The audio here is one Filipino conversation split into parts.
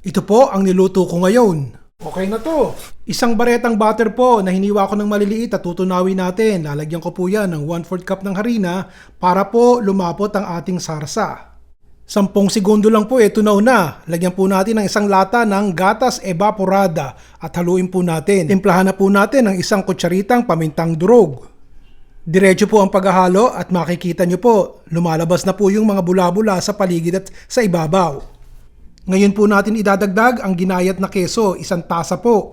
Ito po ang niluto ko ngayon. Okay na to. Isang baretang butter po na hiniwa ko ng maliliit at tutunawin natin. Lalagyan ko po yan ng 1-4 cup ng harina para po lumapot ang ating sarsa. Sampung segundo lang po, ito na una. Lagyan po natin ng isang lata ng gatas evaporada at haluin po natin. Timplahan na po natin ng isang kutsaritang pamintang durog. Diretso po ang paghahalo at makikita nyo po, lumalabas na po yung mga bula-bula sa paligid at sa ibabaw. Ngayon po natin idadagdag ang ginayat na keso, isang tasa po.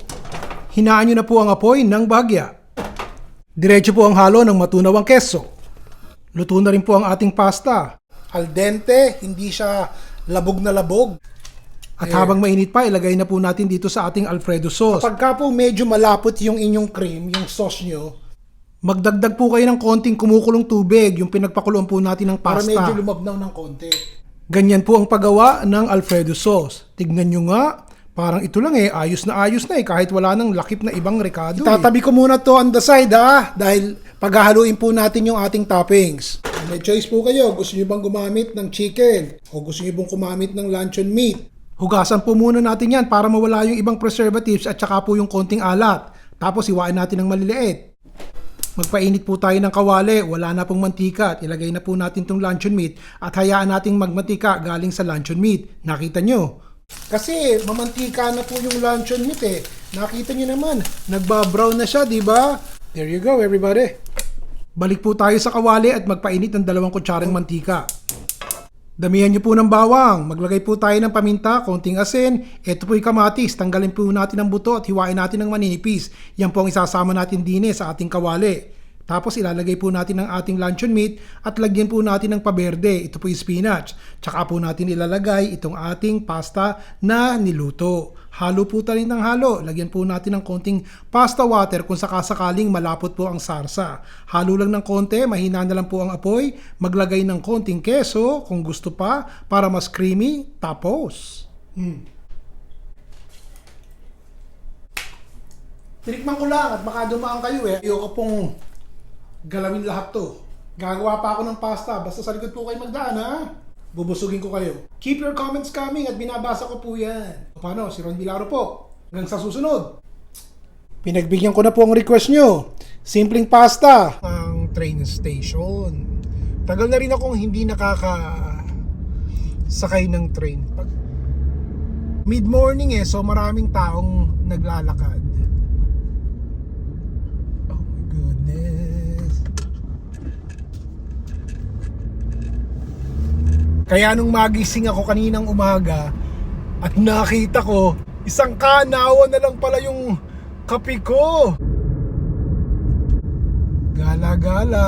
Hinaan nyo na po ang apoy ng bahagya. Diretso po ang halo ng matunawang keso. Luto na rin po ang ating pasta. Al dente, hindi siya labog na labog. At habang mainit pa, ilagay na po natin dito sa ating Alfredo sauce. Kapag po medyo malapot yung inyong cream, yung sauce nyo, magdagdag po kayo ng konting kumukulong tubig, yung pinagpakuluan po natin ng pasta. Para medyo lumabnaw ng konti. Ganyan po ang paggawa ng Alfredo sauce. Tignan nyo nga, parang ito lang eh, ayos na ayos na eh, kahit wala nang lakip na ibang rekado. eh. Tatabi ko muna to on the side ha, dahil paghahaluin po natin yung ating toppings. May choice po kayo, gusto nyo bang gumamit ng chicken o gusto nyo bang gumamit ng luncheon meat. Hugasan po muna natin yan para mawala yung ibang preservatives at saka po yung konting alat. Tapos iwain natin ng maliliit. Magpainit po tayo ng kawali, wala na pong mantika at ilagay na po natin tong luncheon meat at hayaan nating magmatika galing sa luncheon meat. Nakita nyo? Kasi mamantika na po yung luncheon meat eh. Nakita nyo naman, nagbabrown na siya, di ba? There you go everybody. Balik po tayo sa kawali at magpainit ng dalawang kutsarang mantika. Damihan niyo po ng bawang. Maglagay po tayo ng paminta, konting asin. Ito po yung kamatis. Tanggalin po natin ang buto at hiwain natin ng maninipis. Yan po ang isasama natin din eh sa ating kawali. Tapos ilalagay po natin ang ating luncheon meat at lagyan po natin ng paberde. Ito po yung spinach. Tsaka po natin ilalagay itong ating pasta na niluto. Halo po tayo ng halo. Lagyan po natin ng konting pasta water kung sakasakaling malapot po ang sarsa. Halo lang ng konti, mahina na lang po ang apoy. Maglagay ng konting keso kung gusto pa para mas creamy. Tapos, Tinikman ko lang at baka dumaan kayo eh. Ayoko pong galawin lahat to. Gagawa pa ako ng pasta. Basta sa likod po kayo magdaan ha. Bubusugin ko kayo. Keep your comments coming at binabasa ko po yan. O Paano? Si Ron Bilaro po. Hanggang sa susunod. pinagbigyan ko na po ang request nyo. Simpleng pasta. Ang train station. Tagal na rin akong hindi nakaka sakay ng train. Mid-morning eh, so maraming taong naglalakad. Kaya nung magising ako kaninang umaga at nakita ko, isang kanawa na lang pala yung kape ko. Gala-gala.